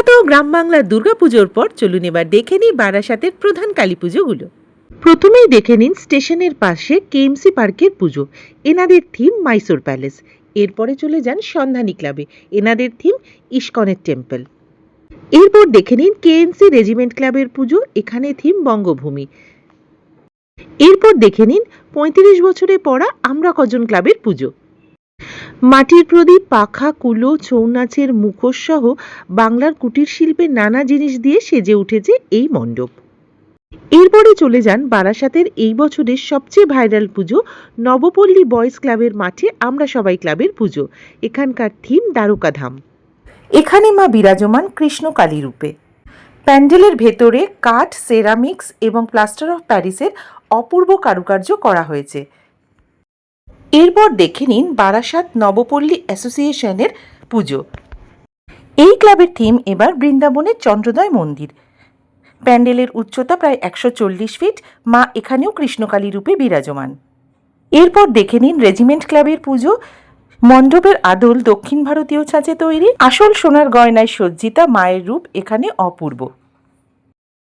বিখ্যাত গ্রাম বাংলার দুর্গাপুজোর পর চলুন এবার দেখে নিই বারাসাতের প্রধান কালী পুজোগুলো প্রথমেই দেখে নিন স্টেশনের পাশে কেএমসি পার্কের পুজো, এনাদের থিম মাইসোর প্যালেস। এরপরে চলে যান সন্ধানী ক্লাবে, এনাদের থিম ইস্কনের টেম্পল। এরপর দেখে নিন কেএনসি রেজিমেন্ট ক্লাবের পুজো, এখানে থিম বঙ্গভূমি। এরপর দেখে নিন পঁয়ত্রিশ বছরে পড়া আমরা কজন ক্লাবের পুজো। মাটির প্রদীপ, পাখা, কুলো ছৌ নাচের মুখোশ সহ বাংলার কুটির শিল্পের নানা জিনিস দিয়ে সেজে উঠেছে এই মণ্ডপ। এরপরে চলে যান বারাসাতের এই বছরের সবচেয়ে ভাইরাল পুজো, নবপল্লী বয়েজ ক্লাবের মাঠে আমরা সবাই ক্লাবের পুজো। এখানকার থিম দ্বারকাধাম। এখানে মা বিরাজমান কৃষ্ণকালী রূপে। প্যান্ডেলের ভেতরে কাঠ, সেরামিক্স এবং প্লাস্টার অফ প্যারিসের অপূর্ব কারুকার্য করা হয়েছে। এরপর দেখে নিন বারাসাত নবপল্লী অ্যাসোসিয়েশনের পুজো। এই ক্লাবের থিম এবার বৃন্দাবনের চন্দ্রোদয় মন্দির। প্যান্ডেলের উচ্চতা প্রায় একশো চল্লিশ ফিট, মা এখানেও কৃষ্ণকালী রূপে বিরাজমান। এরপর দেখে নিন রেজিমেন্ট ক্লাবের পুজো। মণ্ডপের আদল দক্ষিণ ভারতীয় ছাঁচে তৈরি। আসল সোনার গয়নায় সজ্জিতা মায়ের রূপ এখানে অপূর্ব।